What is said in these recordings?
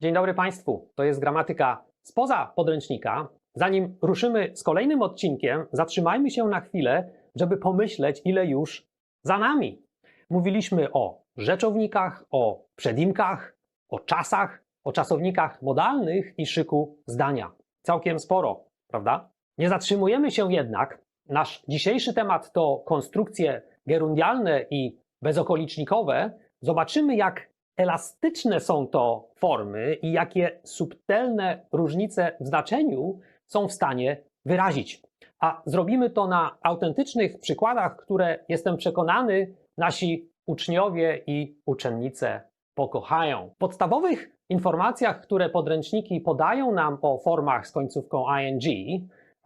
Dzień dobry Państwu. To jest gramatyka spoza podręcznika. Zanim ruszymy z kolejnym odcinkiem, zatrzymajmy się na chwilę, żeby pomyśleć, ile już za nami. Mówiliśmy o rzeczownikach, o przedimkach, o czasach, o czasownikach modalnych i szyku zdania. Całkiem sporo, prawda? Nie zatrzymujemy się jednak. Nasz dzisiejszy temat to konstrukcje gerundialne i bezokolicznikowe. Zobaczymy, jak elastyczne są to formy i jakie subtelne różnice w znaczeniu są w stanie wyrazić. A zrobimy to na autentycznych przykładach, które jestem przekonany nasi uczniowie i uczennice pokochają. W podstawowych informacjach, które podręczniki podają nam o formach z końcówką ing,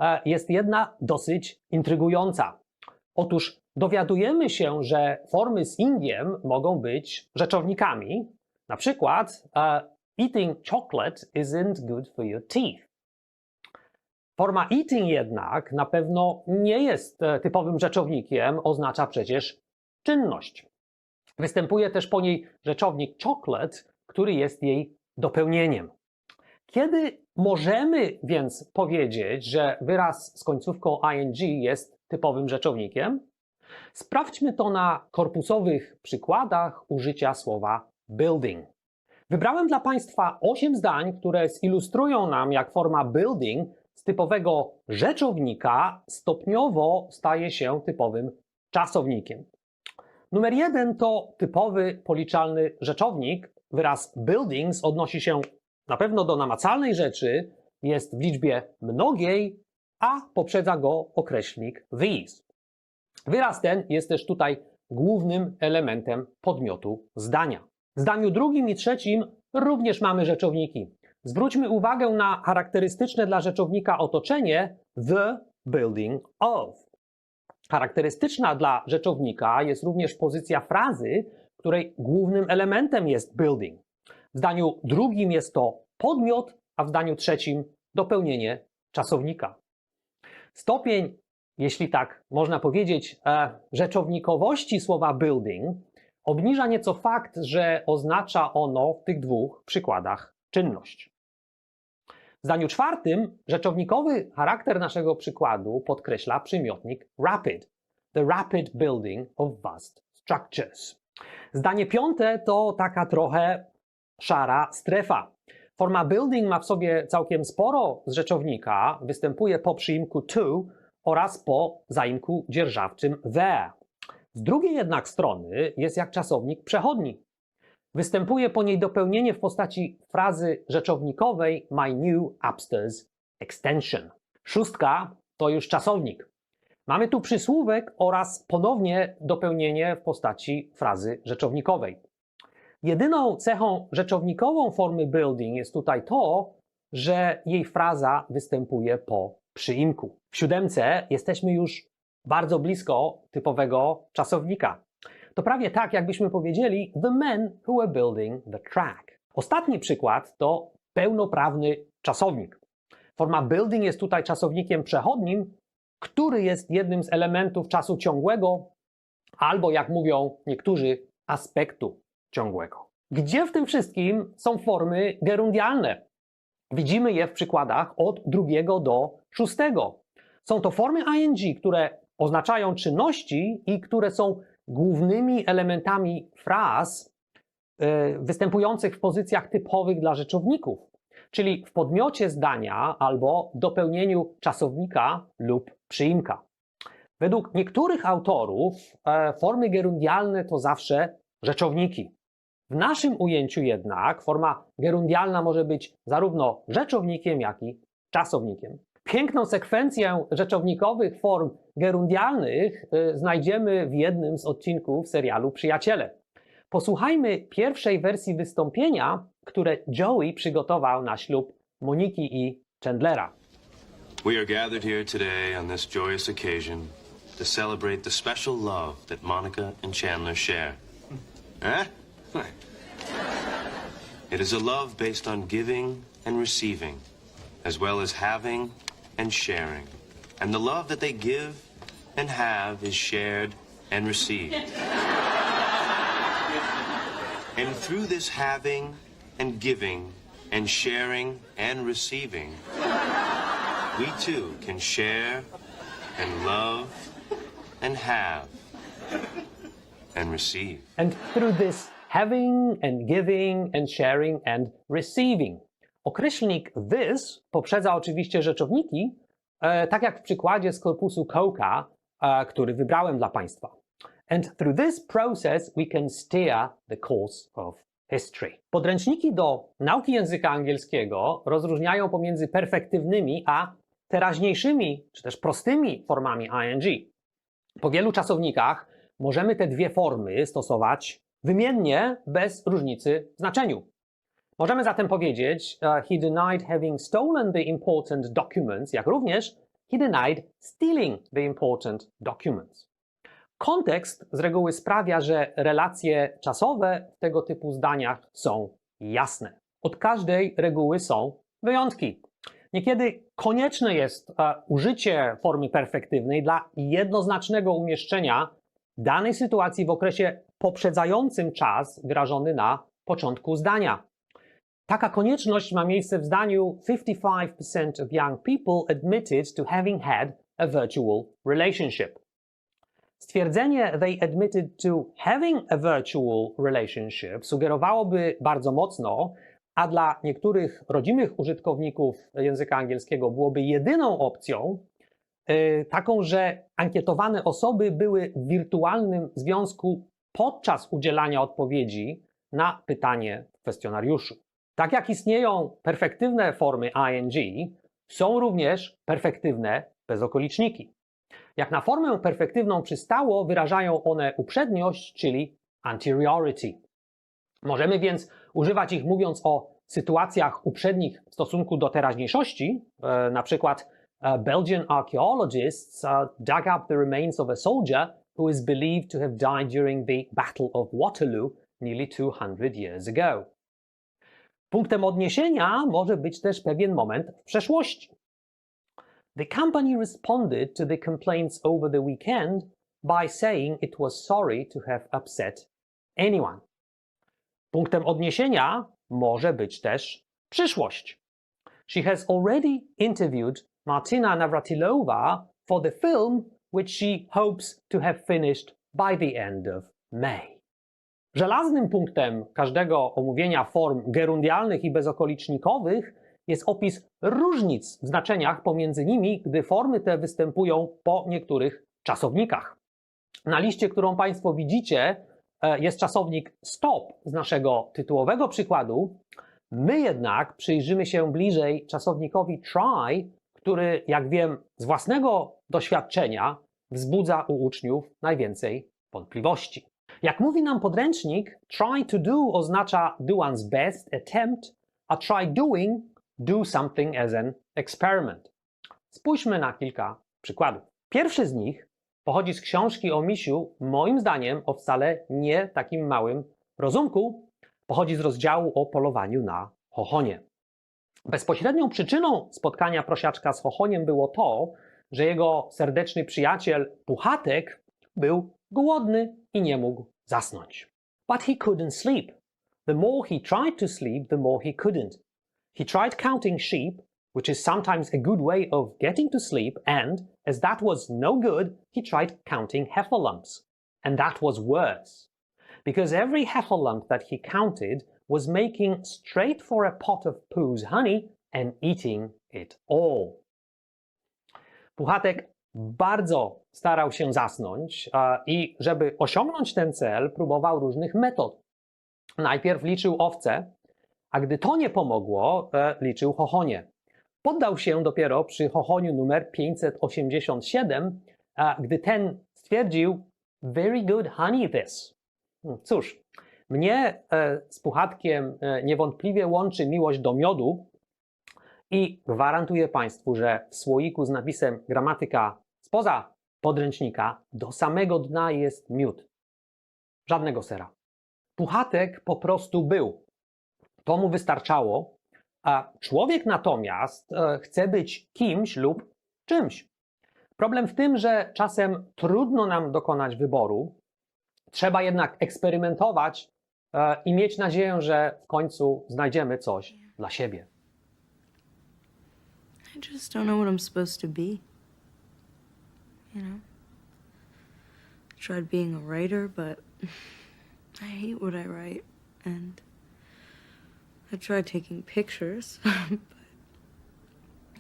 e, jest jedna dosyć intrygująca. Otóż dowiadujemy się, że formy z ingiem mogą być rzeczownikami. Na przykład uh, eating chocolate isn't good for your teeth. Forma eating jednak na pewno nie jest e, typowym rzeczownikiem, oznacza przecież czynność. Występuje też po niej rzeczownik chocolate, który jest jej dopełnieniem. Kiedy możemy więc powiedzieć, że wyraz z końcówką ing jest typowym rzeczownikiem? Sprawdźmy to na korpusowych przykładach użycia słowa building. Wybrałem dla Państwa 8 zdań, które zilustrują nam, jak forma building z typowego rzeczownika stopniowo staje się typowym czasownikiem. Numer jeden to typowy policzalny rzeczownik. Wyraz buildings odnosi się na pewno do namacalnej rzeczy, jest w liczbie mnogiej, a poprzedza go określnik these. Wyraz ten jest też tutaj głównym elementem podmiotu zdania. W zdaniu drugim i trzecim również mamy rzeczowniki. Zwróćmy uwagę na charakterystyczne dla rzeczownika otoczenie the building of. Charakterystyczna dla rzeczownika jest również pozycja frazy, której głównym elementem jest building. W zdaniu drugim jest to podmiot, a w zdaniu trzecim dopełnienie czasownika. Stopień, jeśli tak można powiedzieć, e, rzeczownikowości słowa building obniża nieco fakt, że oznacza ono w tych dwóch przykładach czynność. W zdaniu czwartym rzeczownikowy charakter naszego przykładu podkreśla przymiotnik rapid. The rapid building of vast structures. Zdanie piąte to taka trochę szara strefa. Forma building ma w sobie całkiem sporo z rzeczownika, występuje po przyimku to oraz po zaimku dzierżawczym the. Z drugiej jednak strony jest jak czasownik przechodni. Występuje po niej dopełnienie w postaci frazy rzeczownikowej my new upstairs extension. Szóstka to już czasownik. Mamy tu przysłówek oraz ponownie dopełnienie w postaci frazy rzeczownikowej. Jedyną cechą rzeczownikową formy building jest tutaj to, że jej fraza występuje po przyimku. W siódemce jesteśmy już bardzo blisko typowego czasownika. To prawie tak, jakbyśmy powiedzieli the men who were building the track. Ostatni przykład to pełnoprawny czasownik. Forma building jest tutaj czasownikiem przechodnim, który jest jednym z elementów czasu ciągłego, albo jak mówią niektórzy, aspektu ciągłego. Gdzie w tym wszystkim są formy gerundialne? Widzimy je w przykładach od drugiego do szóstego. Są to formy ing, które oznaczają czynności i które są głównymi elementami fraz yy, występujących w pozycjach typowych dla rzeczowników, czyli w podmiocie zdania albo dopełnieniu czasownika lub przyimka. Według niektórych autorów e, formy gerundialne to zawsze rzeczowniki. W naszym ujęciu jednak forma gerundialna może być zarówno rzeczownikiem, jak i czasownikiem. Piękną sekwencję rzeczownikowych form gerundialnych y, znajdziemy w jednym z odcinków serialu Przyjaciele. Posłuchajmy pierwszej wersji wystąpienia, które Joey przygotował na ślub Moniki i Chandlera. We are gathered here today on this joyous occasion to celebrate the special love that Monica and Chandler share. Eh? It is a love based on giving and receiving, as well as having and sharing. And the love that they give and have is shared and received. and through this having and giving, and sharing and receiving, we too can share and love and have and receive. And through this having and giving and sharing and receiving. Określnik this poprzedza oczywiście rzeczowniki, e, tak jak w przykładzie z korpusu Coca, e, który wybrałem dla Państwa. And through this process we can steer the course of history. Podręczniki do nauki języka angielskiego rozróżniają pomiędzy perfektywnymi a teraźniejszymi, czy też prostymi formami ing. Po wielu czasownikach możemy te dwie formy stosować wymiennie, bez różnicy w znaczeniu. Możemy zatem powiedzieć uh, he denied having stolen the important documents, jak również he denied stealing the important documents. Kontekst z reguły sprawia, że relacje czasowe w tego typu zdaniach są jasne. Od każdej reguły są wyjątki. Niekiedy konieczne jest e, użycie formy perfektywnej dla jednoznacznego umieszczenia danej sytuacji w okresie poprzedzającym czas wyrażony na początku zdania. Taka konieczność ma miejsce w zdaniu 55% of young people admitted to having had a virtual relationship. Stwierdzenie they admitted to having a virtual relationship sugerowałoby bardzo mocno, a dla niektórych rodzimych użytkowników języka angielskiego byłoby jedyną opcją, yy, taką, że ankietowane osoby były w wirtualnym związku podczas udzielania odpowiedzi na pytanie w kwestionariuszu. Tak jak istnieją perfektywne formy ing, są również perfektywne bezokoliczniki. Jak na formę perfektywną przystało, wyrażają one uprzedniość, czyli anteriority. Możemy więc używać ich mówiąc o sytuacjach uprzednich w stosunku do teraźniejszości, e, na przykład e, Belgian archaeologists uh, dug up the remains of a soldier who is believed to have died during the Battle of Waterloo nearly 200 years ago. Punktem odniesienia może być też pewien moment w przeszłości. The company responded to the complaints over the weekend by saying it was sorry to have upset anyone. Punktem odniesienia może być też przyszłość. She has already interviewed Martina Navratilova for the film, which she hopes to have finished by the end of May. Żelaznym punktem każdego omówienia form gerundialnych i bezokolicznikowych jest opis różnic w znaczeniach pomiędzy nimi, gdy formy te występują po niektórych czasownikach. Na liście, którą Państwo widzicie, e, jest czasownik stop z naszego tytułowego przykładu. My jednak przyjrzymy się bliżej czasownikowi try, który, jak wiem z własnego doświadczenia, wzbudza u uczniów najwięcej wątpliwości. Jak mówi nam podręcznik, try to do oznacza do one's best attempt, a try doing do something as an experiment. Spójrzmy na kilka przykładów. Pierwszy z nich pochodzi z książki o misiu, moim zdaniem o wcale nie takim małym rozumku. Pochodzi z rozdziału o polowaniu na chochonie. Bezpośrednią przyczyną spotkania prosiaczka z chochoniem było to, że jego serdeczny przyjaciel Puchatek był głodny i nie mógł zasnąć. But he couldn't sleep. The more he tried to sleep, the more he couldn't. He tried counting sheep, which is sometimes a good way of getting to sleep, and as that was no good, he tried counting heffalumps. And that was worse. Because every heffalump that he counted was making straight for a pot of Pooh's honey and eating it all. Puchatek bardzo starał się zasnąć i żeby osiągnąć ten cel, próbował różnych metod. Najpierw liczył owce, a gdy to nie pomogło, e, liczył chochonie. Poddał się dopiero przy chochoniu numer 587, a gdy ten stwierdził Very good honey this. Hmm, Cóż, mnie e, z Puchatkiem e, niewątpliwie łączy miłość do miodu i gwarantuję Państwu, że w słoiku z napisem gramatyka spoza podręcznika do samego dna jest miód. Żadnego sera. Puchatek po prostu był. To mu wystarczało, a człowiek natomiast e, chce być kimś lub czymś. Problem w tym, że czasem trudno nam dokonać wyboru, trzeba jednak eksperymentować e, i mieć nadzieję, że w końcu znajdziemy coś dla siebie. I just don't know what I'm supposed to be. You know? I tried being a writer, but I hate what I write. And I tried taking pictures, but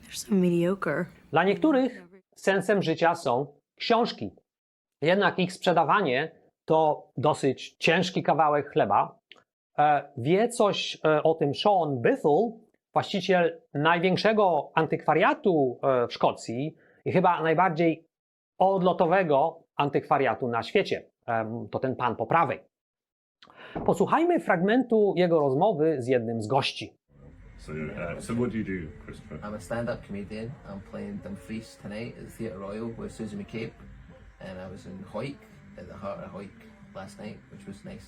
they're so mediocre. Dla niektórych sensem życia są książki. Jednak ich sprzedawanie to dosyć ciężki kawałek chleba. E, Wie coś e, o tym Sean Bithell, właściciel największego antykwariatu e, w Szkocji i chyba najbardziej odlotowego antykwariatu na świecie. To ten pan po prawej. Posłuchajmy fragmentu jego rozmowy z jednym z gości. So, uh, so what do you do, Christopher? I'm a stand-up comedian. I'm playing Dumfries tonight at the Theatre Royal with Susie McCabe, and I was in Hoyk at the Heart of Hoyk last night, which was nice.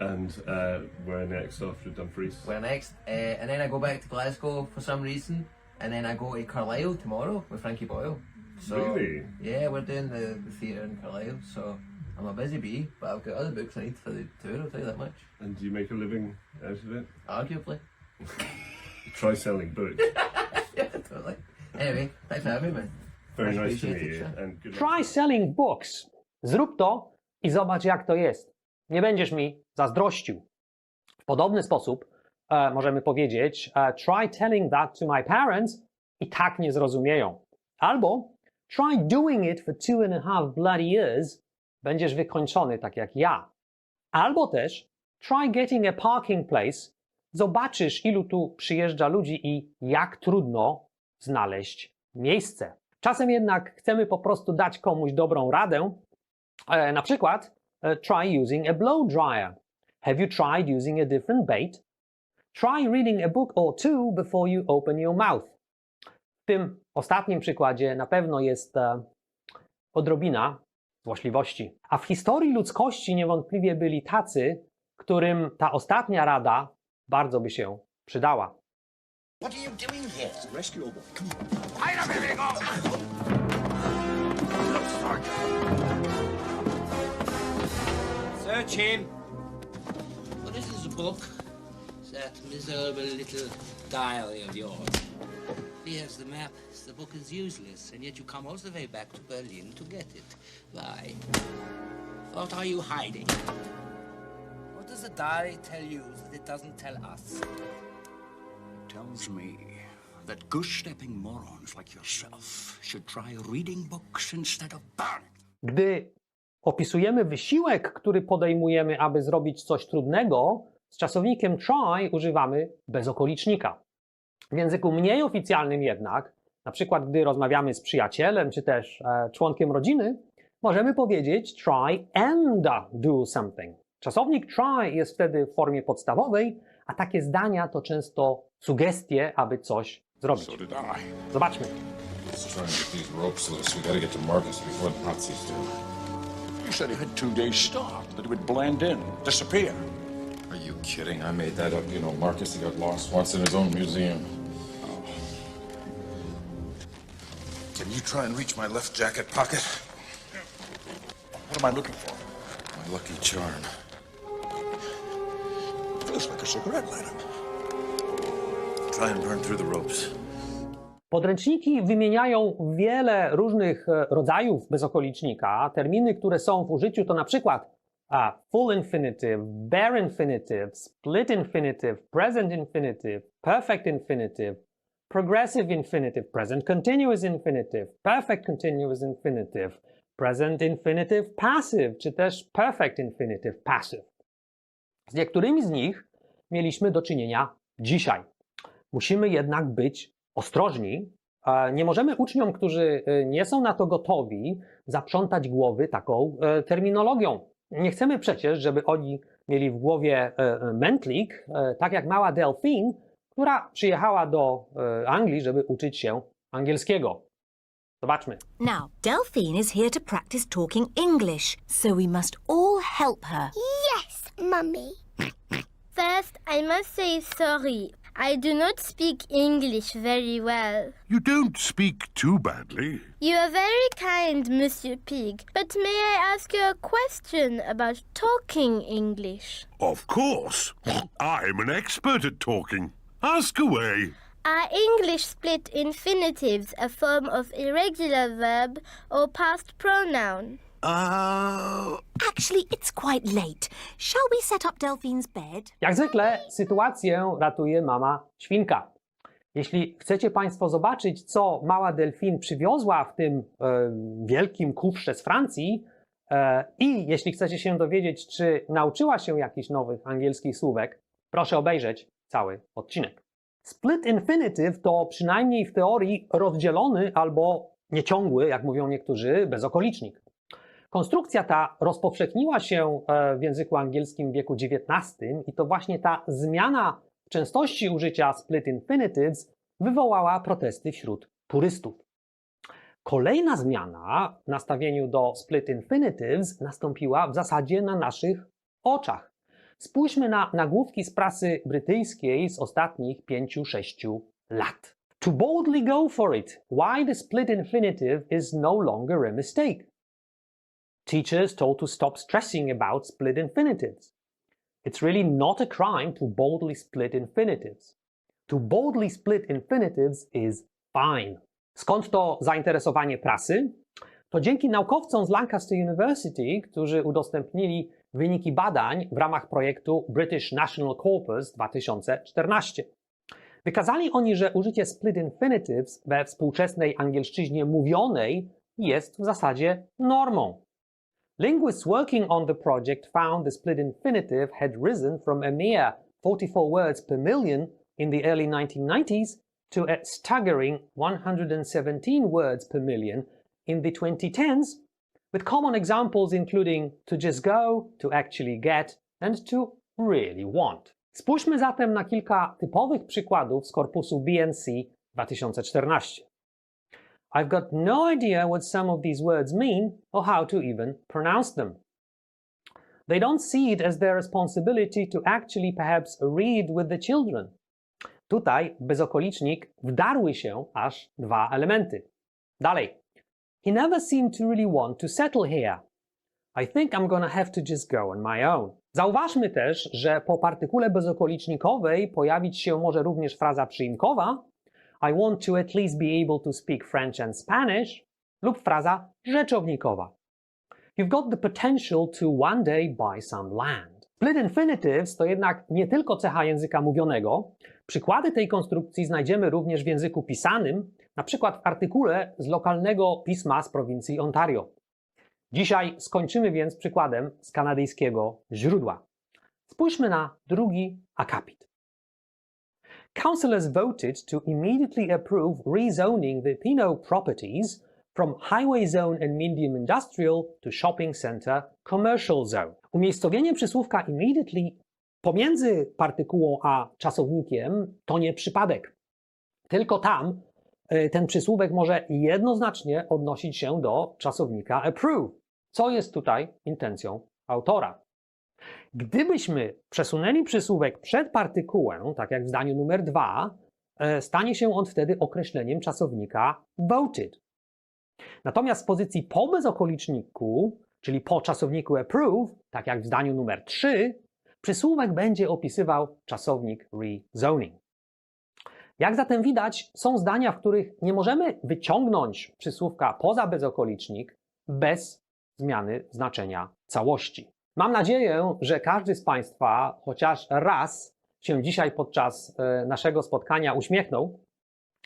And uh, where next after Dumfries? Where next? Uh, and then I go back to Glasgow for some reason, and then I go to Carlisle tomorrow with Frankie Boyle. So Really? yeah, we're doing the, the theatre in Carlisle. So I'm a busy bee, but I've got other books I need for the tour. I'll tell you that much. And do you make a living out of it? Arguably. Try selling books. yeah, totally. Anyway, thanks for having me. man. Very Much nice to meet appreciated, you. And good luck. Try selling books. Zrób to i zobacz, jak to jest. Nie będziesz mi zazdrościł. W podobny sposób e, możemy powiedzieć: e, Try telling that to my parents i tak nie zrozumieją. Albo try doing it for two and a half bloody years. Będziesz wykończony tak jak ja. Albo też try getting a parking place. Zobaczysz, ilu tu przyjeżdża ludzi i jak trudno znaleźć miejsce. Czasem jednak chcemy po prostu dać komuś dobrą radę. E, na przykład, e, try using a blow dryer. Have you tried using a different bait? Try reading a book or two before you open your mouth. W tym ostatnim przykładzie na pewno jest e, odrobina złośliwości. A w historii ludzkości niewątpliwie byli tacy, którym ta ostatnia rada bardzo by się przydała. What are you doing here? It's a rescue. Come on. Go! Look, Sergeant. Search him. Book. That miserable little diary of yours. Here's the map. The book is useless, and yet you come all the way back to Berlin to get it. Why? What are you hiding? What does the diary tell you that it doesn't tell us? Tells me that goose-stepping morons like yourself should try reading books instead of burning. Gdy opisujemy wysiłek, który podejmujemy, aby zrobić coś trudnego, z czasownikiem try używamy bezokolicznika. W języku mniej oficjalnym jednak, na przykład gdy rozmawiamy z przyjacielem czy też e, członkiem rodziny, możemy powiedzieć try and do something. Czasownik try jest wtedy w formie podstawowej, a takie zdania to często sugestie, aby coś zrobić. Zobaczmy. You said he had two days stock, that he would blend in, disappear. Kidding? I made that up. You know, Marcus, he got lost once in his own museum. Can you try and reach my left jacket pocket? What am I looking for? My lucky charm. Feels like a cigarette lighter. Try and burn through the ropes. Podręczniki wymieniają wiele różnych e, rodzajów bezokolicznika. Terminy, które są w użyciu to na przykład a, full infinitive, bare infinitive, split infinitive, present infinitive, perfect infinitive, progressive infinitive, present continuous infinitive, perfect continuous infinitive, present infinitive passive, czy też perfect infinitive passive. Z niektórymi z nich mieliśmy do czynienia dzisiaj. Musimy jednak być ostrożni. Nie możemy uczniom, którzy e, nie są na to gotowi, zaprzątać głowy taką e, terminologią. Nie chcemy przecież, żeby oni mieli w głowie e, mętlik, e, tak jak mała Delphine, która przyjechała do e, Anglii, żeby uczyć się angielskiego. Zobaczmy. Now, Delphine is here to practice talking English, so we must all help her. Yes, Mummy. First, I must say sorry. I do not speak English very well. You don't speak too badly. You are very kind, Monsieur Pig, but may I ask you a question about talking English? Of course. I'm an expert at talking. Ask away. Are English split infinitives a form of irregular verb or past pronoun? Uh, Actually, it's quite late. Shall we set up Delphine's bed? Jak zwykle sytuację ratuje mama świnka. Jeśli chcecie Państwo zobaczyć, co mała delfin przywiozła w tym e, wielkim kufrze z Francji, e, i jeśli chcecie się dowiedzieć, czy nauczyła się jakichś nowych angielskich słówek, proszę obejrzeć cały odcinek. Split infinitive to przynajmniej w teorii rozdzielony albo nieciągły, jak mówią niektórzy, bezokolicznik. Konstrukcja ta rozpowszechniła się e, w języku angielskim w wieku XIX i to właśnie ta zmiana częstości użycia split infinitives wywołała protesty wśród purystów. Kolejna zmiana w nastawieniu do split infinitives nastąpiła w zasadzie na naszych oczach. Spójrzmy na nagłówki z prasy brytyjskiej z ostatnich 5-6 lat. To boldly go for it, why the split infinitive is no longer a mistake. Teachers told to stop stressing about split infinitives. It's really not a crime to boldly split infinitives. To boldly split infinitives is fine. Skąd to zainteresowanie prasy? To dzięki naukowcom z Lancaster University, którzy udostępnili wyniki badań w ramach projektu British National Corpus 2014. Wykazali oni, że użycie split infinitives we współczesnej angielszczyźnie mówionej jest w zasadzie normą. Linguists working on the project found the split infinitive had risen from a mere 44 words per million in the early 1990s to a staggering 117 words per million in the 2010s, with common examples including to just go, to actually get, and to really want. Spójrzmy zatem na kilka typowych przykładów z korpusu BNC 2014. I've got no idea what some of these words mean or how to even pronounce them. They don't see it as their responsibility to actually perhaps read with the children. Tutaj bezokolicznik wdarły się aż dwa elementy. Dalej. He never seemed to really want to settle here. I think I'm gonna have to just go on my own. Zauważmy też, że po partykule bezokolicznikowej pojawić się może również fraza przyimkowa I want to at least be able to speak French and Spanish lub fraza rzeczownikowa. You've got the potential to one day buy some land. Split infinitives to jednak nie tylko cecha języka mówionego. Przykłady tej konstrukcji znajdziemy również w języku pisanym, na przykład w artykule z lokalnego pisma z prowincji Ontario. Dzisiaj skończymy więc przykładem z kanadyjskiego źródła. Spójrzmy na drugi akapit. Councillors voted to immediately approve rezoning the Pinot properties from highway zone and medium industrial to shopping center commercial zone. Umiejscowienie przysłówka immediately pomiędzy partykułą a czasownikiem to nie przypadek. Tylko tam y, ten przysłówek może jednoznacznie odnosić się do czasownika approve, co jest tutaj intencją autora. Gdybyśmy przesunęli przysłówek przed partykułę, tak jak w zdaniu numer dwa, e, stanie się on wtedy określeniem czasownika voted. Natomiast z pozycji po bezokoliczniku, czyli po czasowniku approve, tak jak w zdaniu numer 3, przysłówek będzie opisywał czasownik rezoning. Jak zatem widać, są zdania, w których nie możemy wyciągnąć przysłówka poza bezokolicznik bez zmiany znaczenia całości. Mam nadzieję, że każdy z Państwa chociaż raz się dzisiaj podczas e, naszego spotkania uśmiechnął.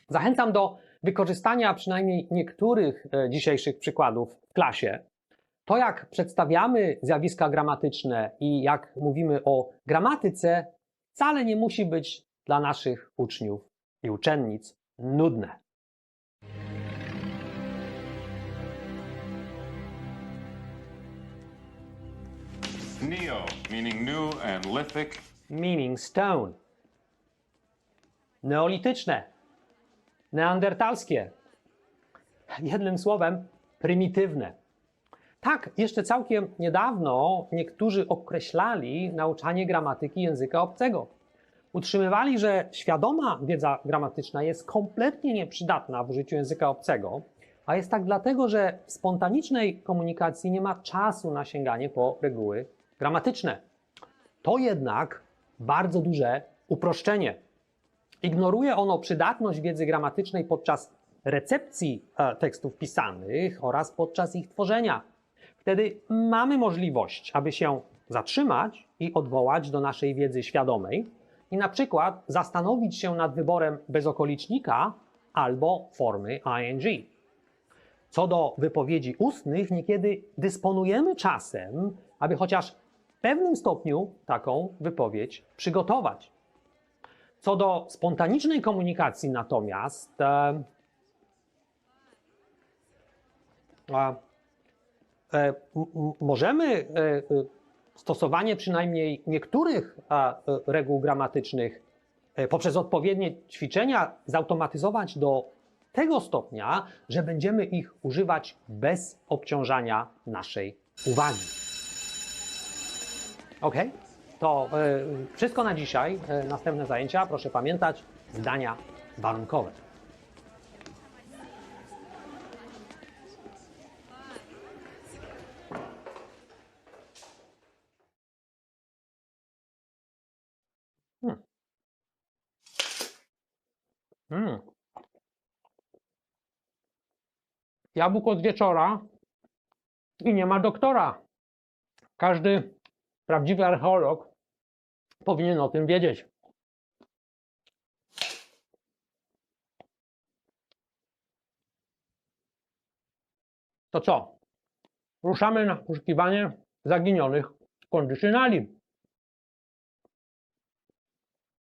Zachęcam do wykorzystania przynajmniej niektórych e, dzisiejszych przykładów w klasie. To, jak przedstawiamy zjawiska gramatyczne i jak mówimy o gramatyce, wcale nie musi być dla naszych uczniów i uczennic nudne. Neo, meaning new and lithic. meaning stone. Neolityczne, neandertalskie, jednym słowem prymitywne. Tak, jeszcze całkiem niedawno niektórzy określali nauczanie gramatyki języka obcego. utrzymywali, że świadoma wiedza gramatyczna jest kompletnie nieprzydatna w użyciu języka obcego, a jest tak dlatego, że w spontanicznej komunikacji nie ma czasu na sięganie po reguły gramatyczne. To jednak bardzo duże uproszczenie. Ignoruje ono przydatność wiedzy gramatycznej podczas recepcji e, tekstów pisanych oraz podczas ich tworzenia. Wtedy mamy możliwość, aby się zatrzymać i odwołać do naszej wiedzy świadomej i na przykład zastanowić się nad wyborem bezokolicznika albo formy ing. Co do wypowiedzi ustnych, niekiedy dysponujemy czasem, aby chociaż pewnym stopniu taką wypowiedź przygotować. Co do spontanicznej komunikacji natomiast, e, e, m- możemy e, e, stosowanie przynajmniej niektórych e, reguł gramatycznych e, poprzez odpowiednie ćwiczenia zautomatyzować do tego stopnia, że będziemy ich używać bez obciążania naszej uwagi. Ok? To e, wszystko na dzisiaj. E, następne zajęcia, proszę pamiętać, zdania warunkowe. Hmm. Mm. Jabłko z wieczora i nie ma doktora. Każdy prawdziwy archeolog powinien o tym wiedzieć. To co? Ruszamy na poszukiwanie zaginionych kondycjonali.